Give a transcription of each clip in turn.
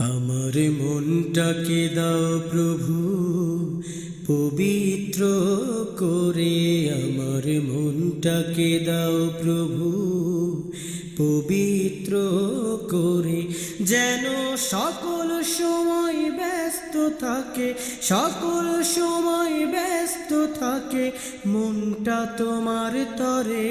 আমার মনটাকে দাও প্রভু, পবিত্র করে আমার মনটাকে দাও প্রভু, পবিত্র করে যেন সকল সময় ব্যস্ত থাকে, সকল সময় ব্যস্ত থাকে, মনটা তোমার তরে।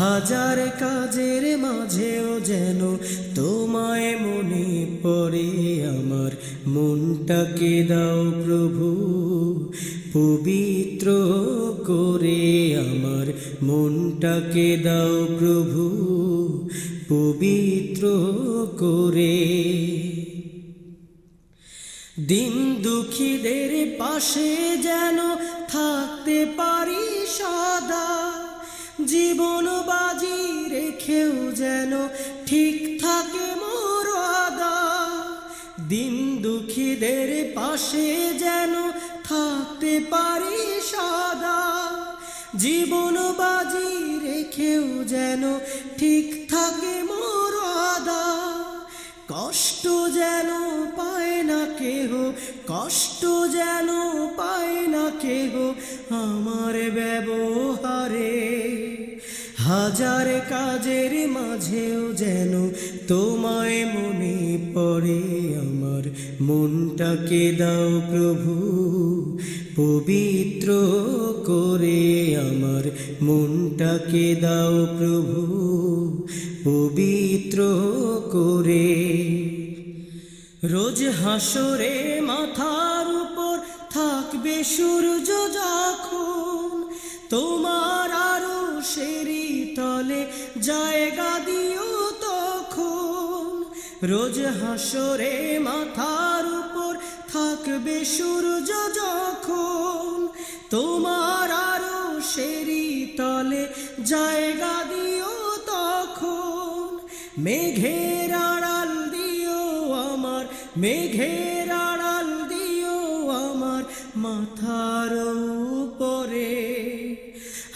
হাজার কাজের মাঝেও যেন তোমায় মনে পড়ে আমার। মনটাকে দাও প্রভু, পবিত্র করে আমার। মনটাকে দাও প্রভু, পবিত্র করে। দিন দুঃখীদের পাশে যেন থাকতে পারি সদা। জীবন বাজি রেখেও যেন ঠিক থাকে মোর আদা। দিন দুঃখীদের পাশে যেন থাকতে পারি সাদা। জীবন বাজি রেখেও যেন ঠিক থাকে মোর আদা। কষ্ট যেন পায় না কেহ, কষ্ট যেন পায় না কেহ, আমার ব্যবহারে হাজার কাজের মাঝেও যেন তোমায় মনে পড়ে আমার। মনটাকে দাও প্রভু, পবিত্র করে আমার। মনটাকে দাও প্রভু, পবিত্র করে। রোজ হাসরে মাথার উপর থাকবে সূর্য যখন। তোমার আরও সেরি তলে জায়গা দিও তখন। রোজ হাসরে মাথার উপর থাকবে সূর্য যখন। তোমার আরও সেরি তলে জায়গা দিও তখন। মেঘের আড়াল দিও আমার, মেঘের আড়াল দিও আমার মাথার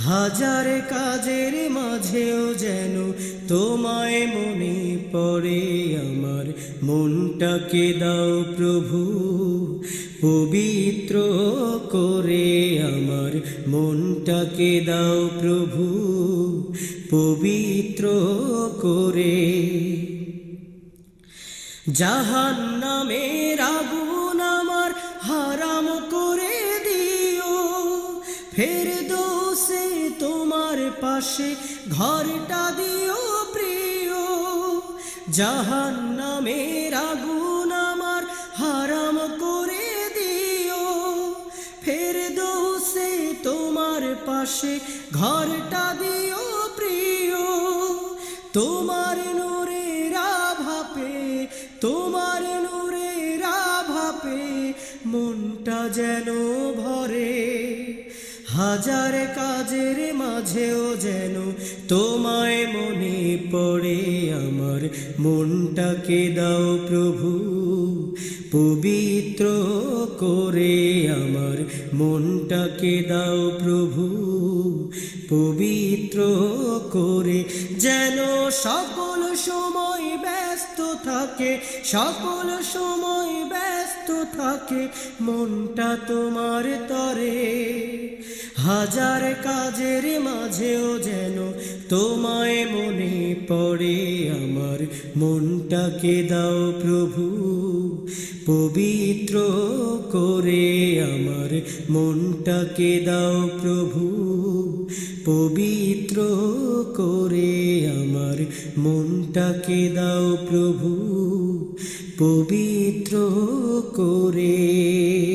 হাজার কাজের মাঝেও যেন তোমায় মনে পড়ে আমার। মনটাকে দাও প্রভু, পবিত্র করে আমার। মনটাকে দাও প্রভু, পবিত্র করে। জাহান নামের আগুন আমার হারাম করে দিও। ফের পাশে ঘরটা দিও প্রিয়। জাহান নামের আগুন আমার হারাম করে দিও। ফের দোষে তোমার পাশে ঘরটা দিও প্রিয়। তোমার নূরের আভাপে, তোমার নূরের আভাপে মনটা যেন ভরে। হাজার কাজের মাঝেও যেন তোমায় মনে পড়ে আমার। মনটাকে দাও প্রভু, পবিত্র করে আমার। মনটাকে দাও প্রভু, পবিত্র করে। যেন সকল সময় ব্যস্ত থাকে, সকল সময় ব্যস্ত থাকে, মনটা তোমার তরে। হাজার কাজের মাঝেও যেন তোমায় মনে পড়ে, আমার মনটাকে দাও প্রভু। পবিত্র করে আমার মনটাকে দাও প্রভু। পবিত্র করে আমার মনটাকে দাও প্রভু। পবিত্র করে।